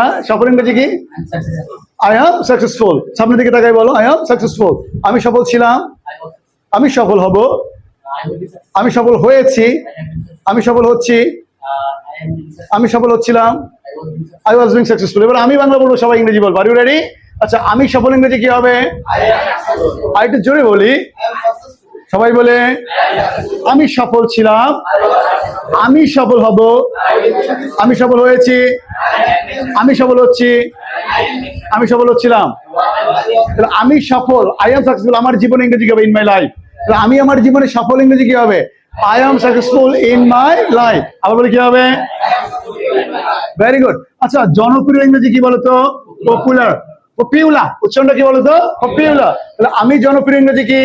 হ্যাঁ, সফল ইংরেজি কি? আই এম সাকসেসফুল সামনের দিকে তাকাই বলো আই এম সাকসেসফুল আমি সফল ছিলাম। আমি সফল হব। আমি সফল হয়েছি। আমি সফল হচ্ছি। আমি সফল হচ্ছিলাম। আই ওয়াজ বিং সাকসেসফুল এবার আমি বাংলা বলব সবাই ইংরেজি বলব। আর ইউ রেডি আচ্ছা আমি সফল ইংরেজি কি হবে? আর একটু জোরে বলি। সবাই বলে, আমি সফল ছিলাম, আমি সফল হব, আমি সফল হয়েছি, আমি সফল হচ্ছি, আমি সফল হচ্ছিলাম। আমি সফল আই এম সাকসেসফুল আমার জীবনে ইংরেজি কি হবে ইন মাই লাইফ আমি আমার জীবনে সফল ইংরেজি কি হবে I am successful in my life আবার বলে কি হবে ভেরি গুড আচ্ছা জনপ্রিয় ইংরেজি কি বলতো? পপুলার পপিউলা উচ্চারণটা কি বলতো? পপিউলা তাহলে আমি জনপ্রিয় ইংরেজি কি?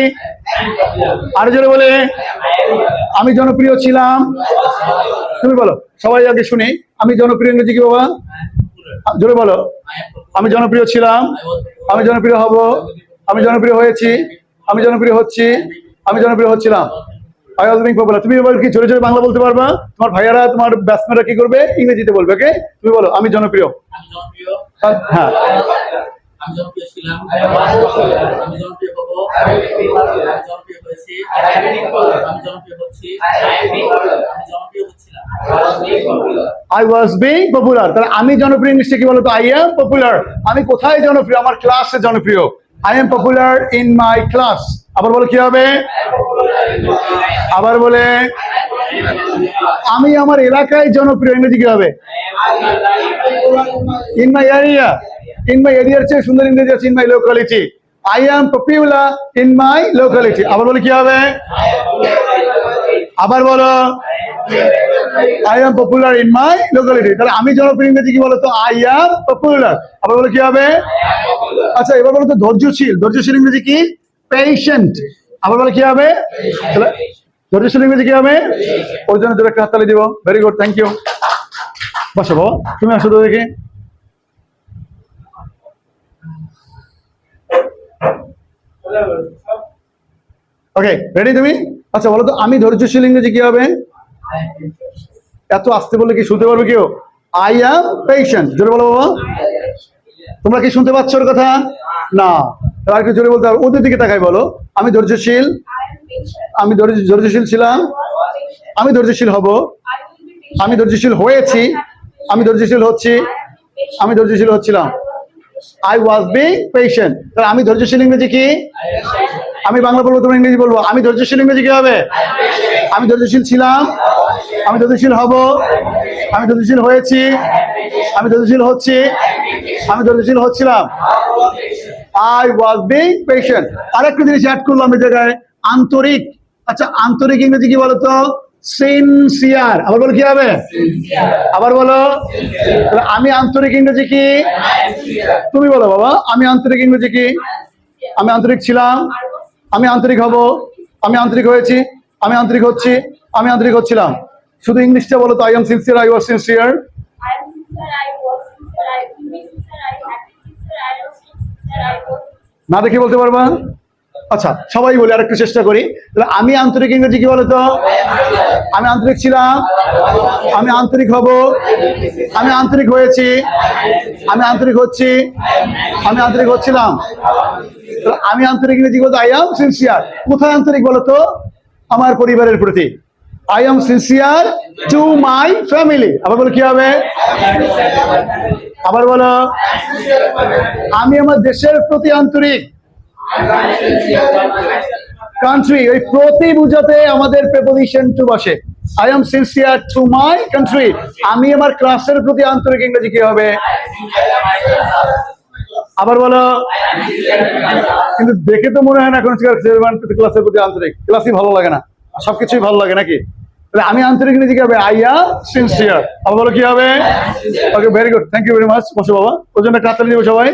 আর জোরে বলে আমি জনপ্রিয় ছিলাম। তুমি বলো সবাই আগে শুনি। আমি জনপ্রিয় ইংরেজি কি বাবা? জোরে বলো আমি জনপ্রিয় ছিলাম আমি জনপ্রিয় হব আমি জনপ্রিয় হয়েছি আমি জনপ্রিয় হচ্ছি আমি জনপ্রিয় হচ্ছিলাম। আই বিং পপুলার তুমি এবার কি জোরে জোরে বাংলা বলতে পারবা? তোমার ভাইয়ারা তোমার ব্যাটসম্যানরা কি করবে? ইংরেজিতে বলবে ওকে তুমি বলো আমি জনপ্রিয়। আমি জনপ্রিয়। হ্যাঁ। আমি জনপ্রিয় ছিলাম আমি জনপ্রিয় হব আমি জনপ্রিয় হয়েছি। আমি জনপ্রিয় হচ্ছি। আমি জনপ্রিয় হচ্ছিলাম আই ওয়াজ বিং পপুলার তাহলে আমি জনপ্রিয় ইংলিশে কি বলতো? আই এম পপুলার আমি কোথায় জনপ্রিয়? আমার ক্লাসে জনপ্রিয়। I am popular in my class আবার বলো কি হবে? আবার বলে আমি আমার এলাকায় জনপ্রিয়। ইংরেজি কি হবে? In my area in my এরিয়ার চেয়ে সুন্দর ইংরেজি আছে in my locality I am popular in my locality আবার বলে কি হবে আবার বলো I am popular in my locality তাহলে আমি জনপ্রিয় ইংরেজি কি বলতো আই এম পপুলার আবার বলে কি হবে আচ্ছা এবার বলো তো ধৈর্যশীল ধৈর্যশীল ইংরেজি কি পেশেন্ট আবার বলে কি হবে তাহলে ধৈর্যশীল ইংরেজি কি হবে ওই জন্য একটা হাততালি দিব ভেরি গুড থ্যাংক ইউ বসো তুমি আসো তো দেখি ওকে রেডি তুমি? আচ্ছা বলো তো আমি ধৈর্যশীল ইংরেজি কি হবে? এত আসতে বললে কি শুনতে পারবে কেউ? আই অ্যাম পেশেন্ট জোরে বলো বাবা। তোমরা কি শুনতে পাচ্ছ ওর কথা? না। আর একটু জোরে বলতে হবে। ওদের দিকে তাকাই বলো। আমি ধৈর্যশীল। আমি ধৈর্য- ধৈর্যশীল ছিলাম। আমি ধৈর্যশীল হব। আমি ধৈর্যশীল হয়েছি। আমি ধৈর্যশীল হচ্ছি। আমি ধৈর্যশীল হচ্ছিলাম। আই ওয়াজ বিং পেশেন্ট তাহলে আমি ধৈর্যশীল ইংরেজি কি? আমি বাংলা বলব, তোমরা ইংরেজি বলব। আমি ধৈর্যশীল ইংরেজি কি হবে আমি ধৈর্যশীল ছিলাম। আমি ধৈর্যশীল হব। আমি ধৈর্যশীল হয়েছি। আমি ধৈর্যশীল হচ্ছি। আমি ধৈর্যশীল হচ্ছিলাম। আই ওয়াজ বিং পেশেন্ট আরেকটা জিনিস অ্যাড করলাম এই জায়গায়, আন্তরিক। আচ্ছা আন্তরিক ইংরেজি কি বলতো? সিনসিয়ার আবার বলো কি হবে? আবার বলো? আমি আন্তরিক ইংরেজি কি? তুমি বলো বাবা আমি আন্তরিক ইংরেজি কি? আমি আন্তরিক ছিলাম আমি আন্তরিক হব আমি আন্তরিক হয়েছি আমি আন্তরিক হচ্ছি আমি আন্তরিক হচ্ছিলাম। শুধু ইংলিশটা বলো তো I am sincere I was sincere না দেখে বলতে পারবা? আচ্ছা সবাই বলি আরেকটু চেষ্টা করি। তাহলে আমি আন্তরিক ইংরেজি কি বলতো? আমি আন্তরিক ছিলাম, আমি আন্তরিক হব, আমি আন্তরিক হয়েছি, আমি আন্তরিক হচ্ছি, আমি আন্তরিক হচ্ছিলাম। আমি আন্তরিক ইংরেজি বলতো আই এম সিনসিয়ার কোথায় আন্তরিক বলতো? আমার পরিবারের প্রতি। I am sincere to my family আবার বলো কি হবে? আবার বলো। আমি আমার দেশের প্রতি আন্তরিক। কান্ট্রি ওই প্রতি বুঝাতে আমাদের প্রেপোজিশন টু বসে। I am sincere to my country আমি আমার ক্লাসের প্রতি আন্তরিক ইংরেজি কি হবে? আবার বলো। কিন্তু দেখে তো মনে হয় না এখন ক্লাসের প্রতি আন্তরিক। ক্লাসই ভালো লাগে না। সবকিছুই ভালো লাগে নাকি? আমি আন্তরিক ইংরেজি কি হবে? আই এম সিনসিয়ার আবার বলো কি হবে? Okay very good thank you very much বসো বাবা। ওই জন্য হাততালি দিব সবাই।